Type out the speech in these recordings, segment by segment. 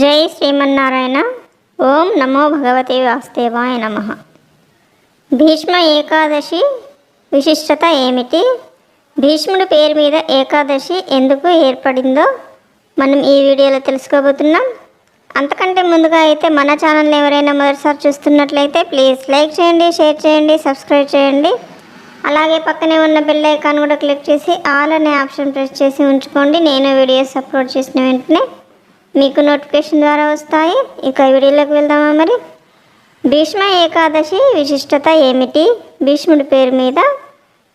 జై శ్రీమన్నారాయణ. ఓం నమో భగవతే వాసుదేవాయ నమ. భీష్మ ఏకాదశి విశిష్టత ఏమిటి? భీష్ముడి పేరు మీద ఏకాదశి ఎందుకు ఏర్పడిందో మనం ఈ వీడియోలో తెలుసుకోబోతున్నాం. అంతకంటే ముందుగా అయితే మన ఛానల్ ఎవరైనా మొదటిసారి చూస్తున్నట్లయితే ప్లీజ్ లైక్ చేయండి షేర్ చేయండి సబ్స్క్రైబ్ చేయండి. అలాగే పక్కనే ఉన్న బెల్ ఐకాన్ కూడా క్లిక్ చేసి ఆల్ అనే ఆప్షన్ ప్రెస్ చేసి ఉంచుకోండి. నేను వీడియోస్ అప్లోడ్ చేసిన వెంటనే మీకు నోటిఫికేషన్ ద్వారా వస్తాయి. ఇక వీడియోలోకి వెళ్దామా మరి? భీష్మ ఏకాదశి విశిష్టత ఏమిటి? భీష్ముడి పేరు మీద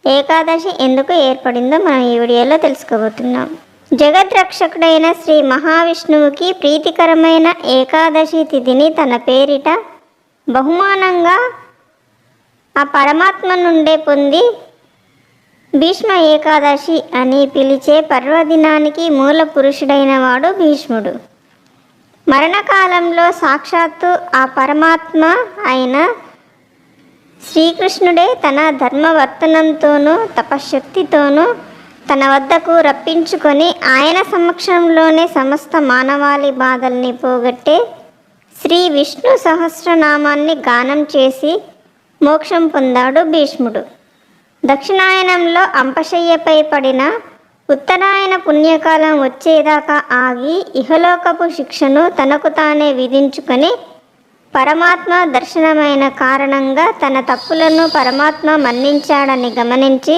ఏకాదశి ఎందుకు ఏర్పడిందో మనం ఈ వీడియోలో తెలుసుకోబోతున్నాం. జగద్రక్షకుడైన శ్రీ మహావిష్ణువుకి ప్రీతికరమైన ఏకాదశి తిథిని తన పేరిట బహుమానంగా ఆ పరమాత్మ నుండే పొంది భీష్మ ఏకాదశి అని పిలిచే పర్వదినానికి మూల పురుషుడైన వాడు భీష్ముడు. మరణకాలంలో సాక్షాత్తు ఆ పరమాత్మ అయిన శ్రీకృష్ణుడే తన ధర్మవర్తనంతోనూ తపశక్తితోనూ తన వద్దకు రప్పించుకొని ఆయన సమక్షంలోనే సమస్త మానవాళి బాధల్ని పోగొట్టే శ్రీ విష్ణు సహస్రనామాన్ని గానం చేసి మోక్షం పొందాడు భీష్ముడు. దక్షిణాయనంలో అంపశయ్యపై పడిన ఉత్తరాయణ పుణ్యకాలం వచ్చేదాకా ఆగి ఇహలోకపు శిక్షను తనకు తానే విధించుకొని పరమాత్మ దర్శనమైన కారణంగా తన తప్పులను పరమాత్మ మన్నించాడని గమనించి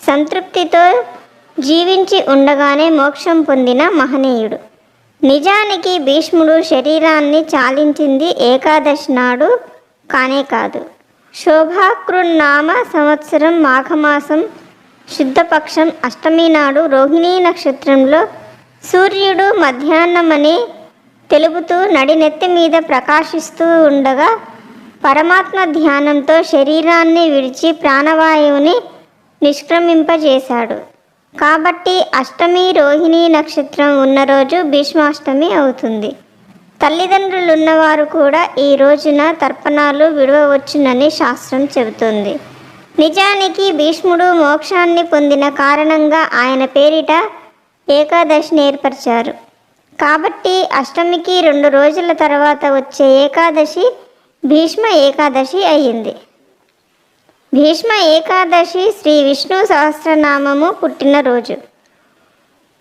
సంతృప్తితో జీవించి ఉండగానే మోక్షం పొందిన మహనీయుడు. నిజానికి భీష్ముడు శరీరాన్ని చాలించింది ఏకాదశి నాడు కానే కాదు. శోభాకృన్నామ సంవత్సరం మాఘమాసం శుద్ధపక్షం అష్టమి నాడు రోహిణీ నక్షత్రంలో సూర్యుడు మధ్యాహ్నమని తెలుపుతూ నడినెత్తి మీద ప్రకాశిస్తూ ఉండగా పరమాత్మ ధ్యానంతో శరీరాన్ని విడిచి ప్రాణవాయువుని నిష్క్రమింపజేశాడు. కాబట్టి అష్టమి రోహిణీ నక్షత్రం ఉన్న రోజు భీష్మాష్టమి అవుతుంది. తల్లిదండ్రులున్నవారు కూడా ఈ రోజున తర్పణాలు విడవవచ్చునని శాస్త్రం చెబుతుంది. నిజానికి భీష్ముడు మోక్షాన్ని పొందిన కారణంగా ఆయన పేరిట ఏకాదశిని ఏర్పరిచారు. కాబట్టి అష్టమికి రెండు రోజుల తర్వాత వచ్చే ఏకాదశి భీష్మ ఏకాదశి అయ్యింది. భీష్మ ఏకాదశి శ్రీ విష్ణు సహస్రనామము పుట్టినరోజు.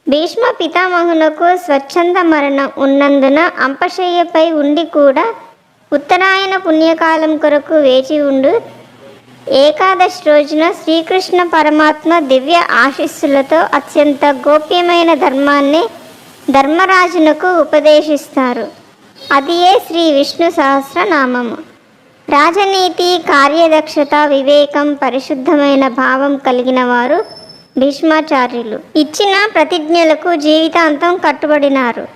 భీష్మ పితామహునకు స్వచ్ఛంద మరణం ఉన్నందున అంపశయ్యపై ఉండి కూడా ఉత్తరాయణ పుణ్యకాలం కొరకు వేచి ఉండు ఏకాదశి రోజున శ్రీకృష్ణ పరమాత్మ దివ్య ఆశీస్సులతో అత్యంత గోప్యమైన ధర్మాన్ని ధర్మరాజునకు ఉపదేశిస్తారు. అదియే శ్రీ విష్ణు సహస్రనామము. రాజనీతి కార్యదక్షత వివేకం పరిశుద్ధమైన భావం కలిగిన వారు భీష్మాచార్యులు. ఇచ్చిన ప్రతిజ్ఞలకు జీవితాంతం కట్టుబడినారు.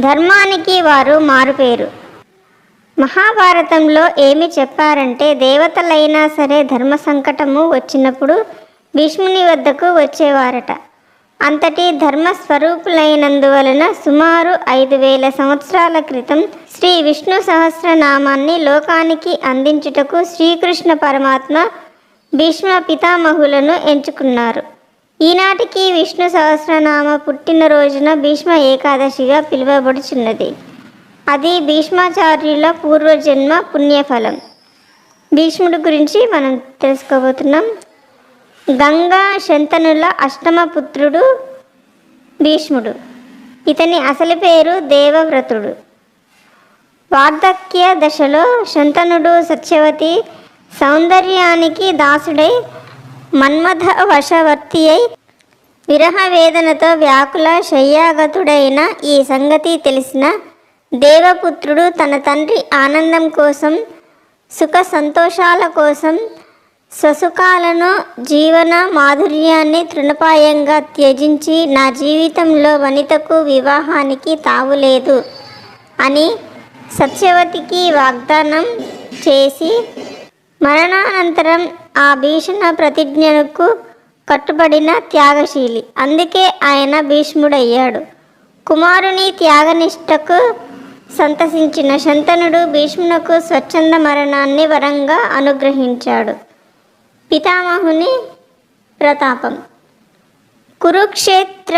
ధర్మానికి వారు మారుపేరు. మహాభారతంలో ఏమి చెప్పారంటే దేవతలైనా సరే ధర్మ సంకటము వచ్చినప్పుడు భీష్ముని వద్దకు వచ్చేవారట. అంతటి ధర్మ స్వరూపులైనందువలన సుమారు ఐదు వేల సంవత్సరాల క్రితం శ్రీ విష్ణు సహస్రనామాన్ని లోకానికి అందించుటకు శ్రీకృష్ణ పరమాత్మ భీష్మ పితామహులను ఎంచుకున్నారు. ఈనాటికి విష్ణు సహస్రనామ పుట్టినరోజున భీష్మ ఏకాదశిగా పిలువబడుచున్నది. అది భీష్మాచార్యుల పూర్వజన్మ పుణ్యఫలం. భీష్ముడి గురించి మనం తెలుసుకోబోతున్నాం. గంగా శంతనుల అష్టమ పుత్రుడు భీష్ముడు. ఇతని అసలు పేరు దేవవ్రతుడు. వార్ధక్య దశలో శంతనుడు సత్యవతి సౌందర్యానికి దాసుడై మన్మథ వశవర్తి అయి విరహ వేదనతో వ్యాకుల శయ్యాగతుడైన ఈ సంగతి తెలిసిన దేవపుత్రుడు తన తండ్రి ఆనందం కోసం సుఖ సంతోషాల కోసం స్వసుఖాలను జీవన మాధుర్యాన్ని తృణపాయంగా త్యజించి నా జీవితంలో వనితకు వివాహానికి తావులేదు అని సత్యవతికి వాగ్దానం చేసి మరణానంతరం ఆ భీషణ ప్రతిజ్ఞకు కట్టుబడిన త్యాగశీలి. అందుకే ఆయన భీష్ముడయ్యాడు. కుమారుని త్యాగనిష్టకు సంతసించిన శంతనుడు భీష్మునకు స్వచ్ఛంద మరణాన్ని వరంగా అనుగ్రహించాడు. పితామహుని ప్రతాపం. కురుక్షేత్ర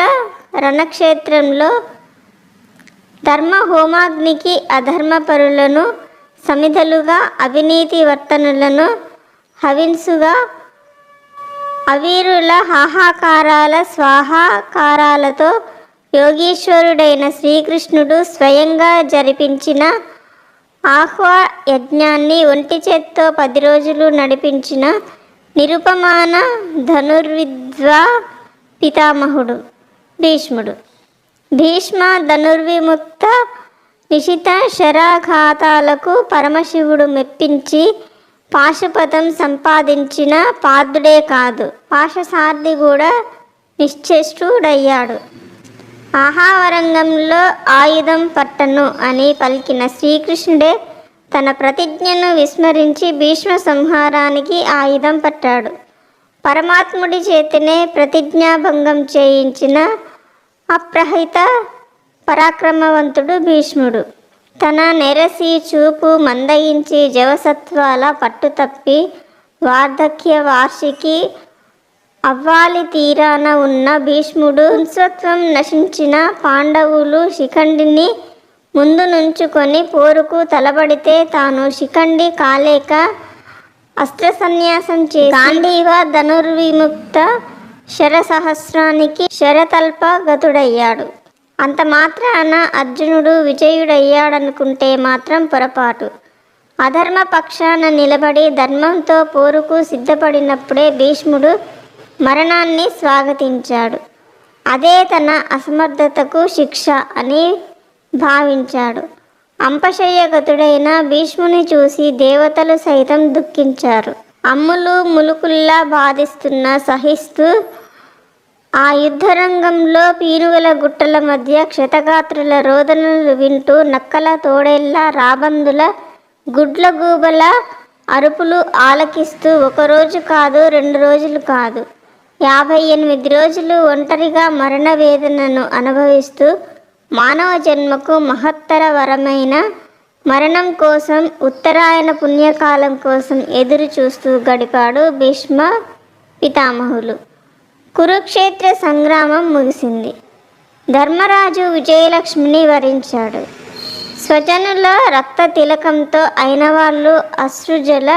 రణక్షేత్రంలో ధర్మ హోమాగ్నికి అధర్మపరులను సమిధలుగా అవినీతి వర్తనులను హవిన్సుగా అవీరుల హాహాకారాల స్వాహాకారాలతో యోగీశ్వరుడైన శ్రీకృష్ణుడు స్వయంగా జరిపించిన ఆహ్వా యజ్ఞాన్ని ఒంటి చేత్తో పది రోజులు నడిపించిన నిరుపమాన ధనుర్విద్వా పితామహుడు భీష్ముడు. భీష్మ ధనుర్విముక్త నిశిత శరాఘాతాలకు పరమశివుడు మెప్పించి పాశుపతం సంపాదించిన పాదుడే కాదు. పాశసార్థి కూడా నిశ్చేష్టుడయ్యాడు. ఆహావరంగంలో ఆయుధం పట్టను అని పలికిన శ్రీకృష్ణుడే తన ప్రతిజ్ఞను విస్మరించి భీష్మ సంహారానికి ఆయుధం పట్టాడు. పరమాత్ముడి చేతనే ప్రతిజ్ఞాభంగం చేయించిన అప్రహిత పరాక్రమవంతుడు భీష్ముడు. తన నెరసి చూపు మందయించి జవసత్వాల పట్టుతప్పి వార్ధక్య వార్షికి అవ్వాలి తీరాన ఉన్న భీష్ముడు హింసత్వం నశించిన పాండవులు శిఖండిని ముందు నుంచుకొని పోరుకు తలబడితే తాను శిఖండి కాలేక అస్త్ర సన్యాసం చేసి గాంధీవ ధనుర్విముక్త శరసహస్రానికి శరతల్ప గతుడయ్యాడు అంత మాత్రాన అర్జునుడు విజయుడయ్యాడనుకుంటే మాత్రం పొరపాటు. అధర్మ పక్షాన నిలబడి ధర్మంతో పోరుకు సిద్ధపడినప్పుడే భీష్ముడు మరణాన్ని స్వాగతించాడు. అదే తన అసమర్థతకు శిక్ష అని భావించాడు. అంపశయ్యగతుడైన భీష్ముని చూసి దేవతలు సైతం దుఃఖించారు. అమ్ములు ములుకుల్లా బాధిస్తున్న సహిస్తూ ఆ యుద్ధరంగంలో పీనుగల గుట్టల మధ్య క్షతగాత్రుల రోదనలు వింటూ నక్కల తోడేళ్ళ రాబందుల గుడ్ల గూబల అరుపులు ఆలకిస్తూ ఒకరోజు కాదు రెండు రోజులు కాదు. యాభై ఎనిమిది రోజులు ఒంటరిగా మరణ వేదనను అనుభవిస్తూ మానవ జన్మకు మహత్తర వరమైన మరణం కోసం ఉత్తరాయణ పుణ్యకాలం కోసం ఎదురు చూస్తూ గడిపాడు భీష్మ పితామహులు. కురుక్షేత్ర సంగ్రామం ముగిసింది. ధర్మరాజు విజయలక్ష్మిని వరించాడు. స్వజనుల రక్త తిలకంతో అయిన వాళ్ళు అశ్రుజల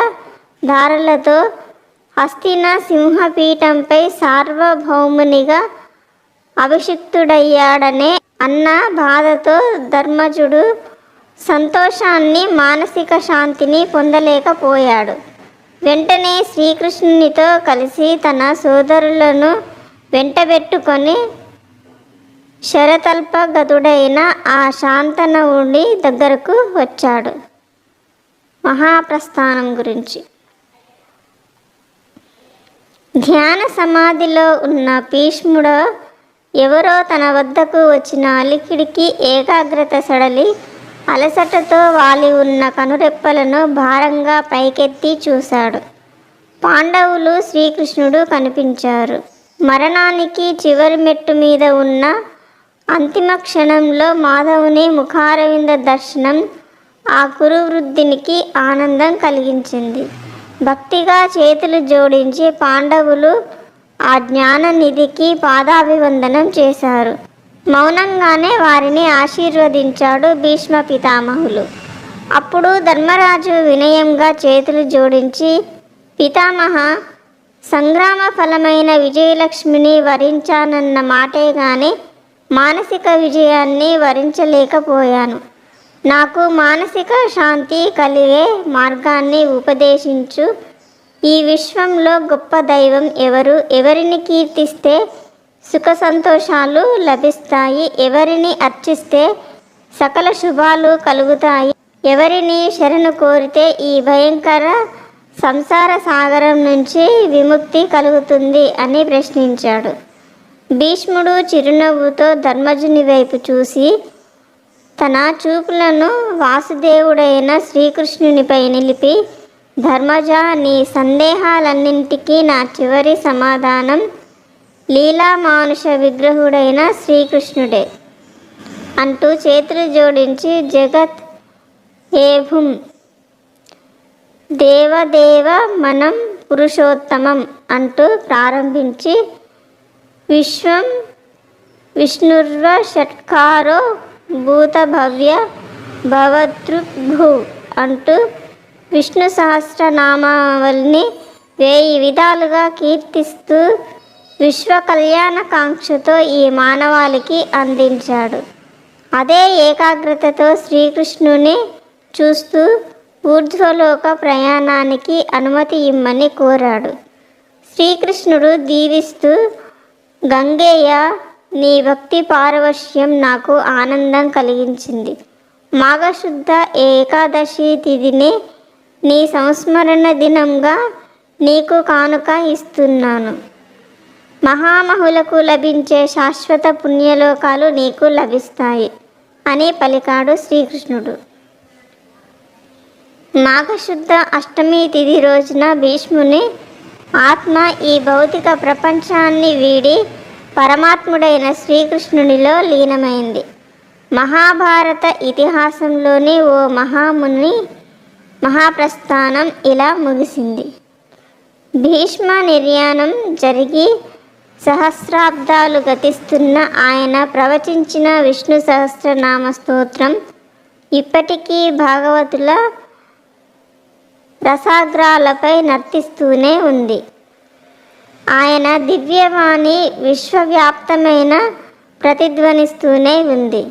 ధారలతో హస్తిన సింహపీఠంపై సార్వభౌమునిగా అభిషిక్తుడయ్యాడనే అన్న బాధతో ధర్మజుడు సంతోషాన్ని మానసిక శాంతిని పొందలేకపోయాడు. వెంటనే శ్రీకృష్ణునితో కలిసి తన సోదరులను వెంటబెట్టుకొని శరతల్పగతుడైన ఆ శాంతనవుడి దగ్గరకు వచ్చాడు. మహాప్రస్థానం గురించి ధ్యాన సమాధిలో ఉన్న భీష్ముడు ఎవరో తన వద్దకు వచ్చిన అలికిడికి ఏకాగ్రత సడలి అలసటతో వాలి ఉన్న కనురెప్పలను భారంగా పైకెత్తి చూశాడు. పాండవులు శ్రీకృష్ణుడు కనిపించారు. మరణానికి చివరి మెట్టు మీద ఉన్న అంతిమ క్షణంలో మాధవుని ముఖారవింద దర్శనం ఆ కురువృద్ధినికి ఆనందం కలిగించింది. భక్తిగా చేతులు జోడించి పాండవులు ఆ జ్ఞాన నిధికి పాదాభివందనం చేశారు. మౌనంగానే వారిని ఆశీర్వదించాడు భీష్మ పితామహులు. అప్పుడు ధర్మరాజు వినయంగా చేతులు జోడించి పితామహ సంగ్రామ ఫలమైన విజయలక్ష్మిని వరించానన్న మాటే గాని మానసిక విజయాన్ని వరించలేకపోయాను. నాకు మానసిక శాంతి కలిగే మార్గాన్ని ఉపదేశించు. ఈ విశ్వంలో గొప్ప దైవం ఎవరు? ఎవరిని కీర్తిస్తే సుఖ సంతోషాలు లభిస్తాయి? ఎవరిని అర్చిస్తే సకల శుభాలు కలుగుతాయి? ఎవరిని శరణు కోరితే ఈ భయంకర సంసార సాగరం నుంచి విముక్తి కలుగుతుంది అని ప్రశ్నించాడు. భీష్ముడు చిరునవ్వుతో ధర్మజుని వైపు చూసి తన చూపులను వాసుదేవుడైన శ్రీకృష్ణునిపై నిలిపి ధర్మజ నీ సందేహాలన్నింటికీ నా చివరి సమాధానం లీలా మానుష విగ్రహుడైన శ్రీకృష్ణుడే అంటూ చేతులు జోడించి జగత్ ఏభుం దేవదేవ మనం పురుషోత్తమం అంటూ ప్రారంభించి విశ్వం విష్ణుర్వ షట్కారో భూతభవ్య భవతృభు అంటూ విష్ణు సహస్రనామావళిని వేయి విధాలుగా కీర్తిస్తూ విశ్వ కళ్యాణకాంక్షతో ఈ మానవాళికి అందించాడు. అదే ఏకాగ్రతతో శ్రీకృష్ణుని చూస్తూ ఊర్ధ్వలోక ప్రయాణానికి అనుమతి ఇమ్మని కోరాడు. శ్రీకృష్ణుడు దీవిస్తూ గంగేయ నీ భక్తి పారవశ్యం నాకు ఆనందం కలిగించింది. మాఘశుద్ధ ఏకాదశి తిథిని నీ సంస్మరణ దినంగా నీకు కానుక ఇస్తున్నాను. మహామహులకు లభించే శాశ్వత పుణ్యలోకాలు నీకు లభిస్తాయి అని పలికాడు శ్రీకృష్ణుడు. మాఘశుద్ధ అష్టమి తిథి రోజున భీష్ముని ఆత్మ ఈ భౌతిక ప్రపంచాన్ని వీడి పరమాత్ముడైన శ్రీకృష్ణునిలో లీనమైంది. మహాభారత ఇతిహాసంలోని ఓ మహాముని మహాప్రస్థానం ఇలా ముగిసింది. భీష్మ నిర్యాణం జరిగి సహస్రాబ్దాలు గతిస్తున్న ఆయన ప్రవచించిన విష్ణు సహస్రనామ స్తోత్రం ఇప్పటికీ భాగవతుల రసాగ్రాలపై నర్తిస్తూనే ఉంది. ఆయన దివ్యవాణి విశ్వవ్యాప్తమైన ప్రతిధ్వనిస్తూనే ఉంది.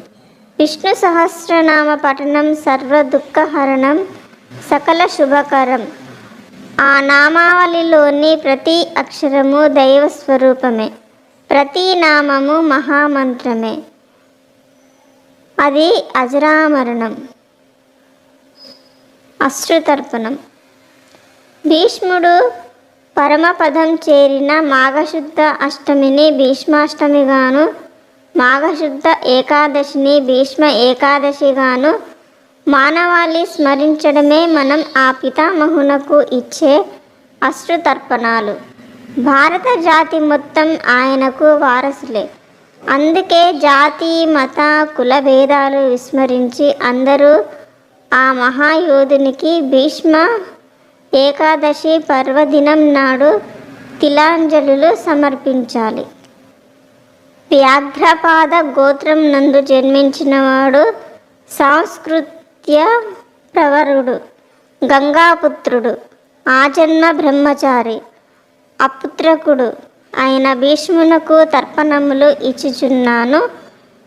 విష్ణు సహస్రనామ పఠనం సర్వ దుఃఖహరణం సకల శుభకరం. ఆ నామావళిలోని ప్రతి అక్షరము దైవ స్వరూపమే ప్రతి నామము మహామంత్రమే. అది అజరామరణం. అశ్రుతర్పణం. భీష్ముడు పరమపదం చేరిన మాఘశుద్ధ అష్టమిని భీష్మాష్టమిగాను మాఘశుద్ధ ఏకాదశిని భీష్మ ఏకాదశిగాను మానవాళి స్మరించడమే మనం ఆ పితామహునకు ఇచ్చే అశ్రుతర్పణాలు. భారత జాతి మొత్తం ఆయనకు వారసులే. అందుకే జాతి మత కుల భేదాలు విస్మరించి అందరూ ఆ మహాయోధునికి భీష్మ ఏకాదశి పర్వదినం నాడు తిలాంజలులు సమర్పించాలి. వ్యాఘ్రపాద గోత్రం నందు జన్మించినవాడు సాంస్కృత్య ప్రవరుడు గంగాపుత్రుడు ఆజన్మ బ్రహ్మచారి అపుత్రకుడు ఆయన భీష్మునకు తర్పణములు ఇచ్చుచున్నాను.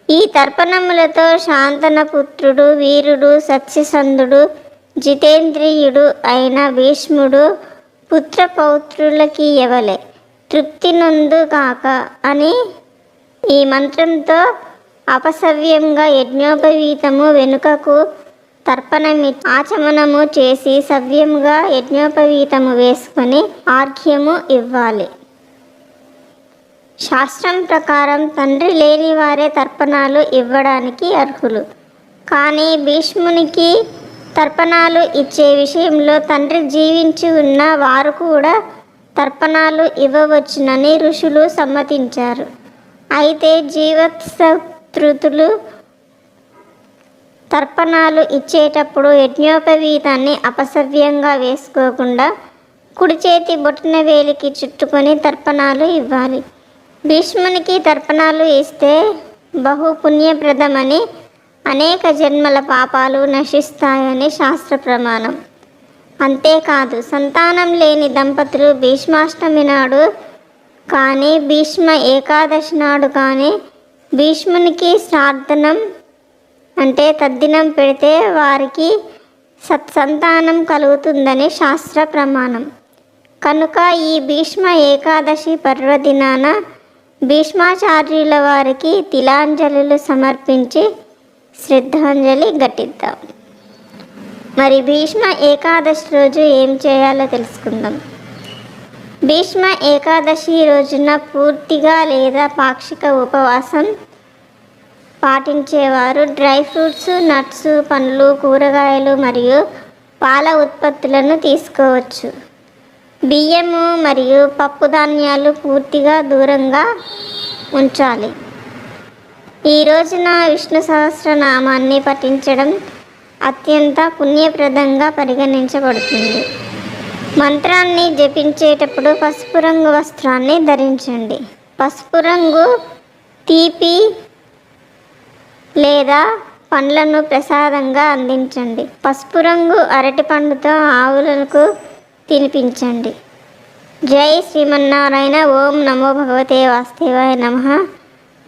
ఈ తర్పణములతో శాంతనపుత్రుడు వీరుడు సత్యసంధుడు జితేంద్రియుడు అయిన భీష్ముడు పుత్రపౌత్రులకి ఎవలే తృప్తి కాక అని ఈ మంత్రంతో అపసవ్యంగా యజ్ఞోపవీతము వెనుకకు తర్పణమి ఆచమనము చేసి సవ్యంగా యజ్ఞోపవీతము వేసుకొని ఆర్ఘ్యము ఇవ్వాలి. శాస్త్రం ప్రకారం తండ్రి లేని వారే తర్పణాలు ఇవ్వడానికి అర్హులు. కానీ భీష్మునికి తర్పణాలు ఇచ్చే విషయంలో తండ్రి జీవించి ఉన్న వారు కూడా తర్పణాలు ఇవ్వవచ్చునని ఋషులు సమ్మతించారు. అయితే జీవత్సృతులు తర్పణాలు ఇచ్చేటప్పుడు యజ్ఞోపవీతాన్ని అపసవ్యంగా వేసుకోకుండా కుడి చేతి బొట్టిన వేలికి చుట్టుకొని తర్పణాలు ఇవ్వాలి. భీష్మునికి తర్పణాలు ఇస్తే బహు పుణ్యప్రదమని అనేక జన్మల పాపాలు నశిస్తాయని శాస్త్ర ప్రమాణం. అంతేకాదు సంతానం లేని దంపతులు భీష్మాష్టమి నాడు కానీ భీష్మ ఏకాదశి నాడు కానీ భీష్మునికి శ్రార్థనం అంటే తద్దినం పెడితే వారికి సత్సంతానం కలుగుతుందని శాస్త్ర ప్రమాణం. కనుక ఈ భీష్మ ఏకాదశి పర్వదినాన భీష్మాచార్యుల వారికి తిలాంజలులు సమర్పించి శ్రద్ధాంజలి ఘటిద్దాం. మరి భీష్మ ఏకాదశి రోజు ఏం చేయాలో తెలుసుకుందాం. భీష్మ ఏకాదశి రోజున పూర్తిగా లేదా పాక్షిక ఉపవాసం పాటించేవారు డ్రై ఫ్రూట్స్ నట్స్ పండ్లు కూరగాయలు మరియు పాల ఉత్పత్తులను తీసుకోవచ్చు. బియ్యము మరియు పప్పు ధాన్యాలు పూర్తిగా దూరంగా ఉంచాలి. ఈ రోజున విష్ణు సహస్రనామాన్ని పఠించడం అత్యంత పుణ్యప్రదంగా పరిగణించబడుతుంది. మంత్రాన్ని జపించేటప్పుడు పసుపు రంగు వస్త్రాన్ని ధరించండి. పసుపు రంగు తీపి లేదా పండ్లను ప్రసాదంగా అందించండి. పసుపు రంగు అరటి పండుతో ఆవులకు తినిపించండి. జై శ్రీమన్నారాయణ. ఓం నమో భగవతే వాస్తేవాయ నమ.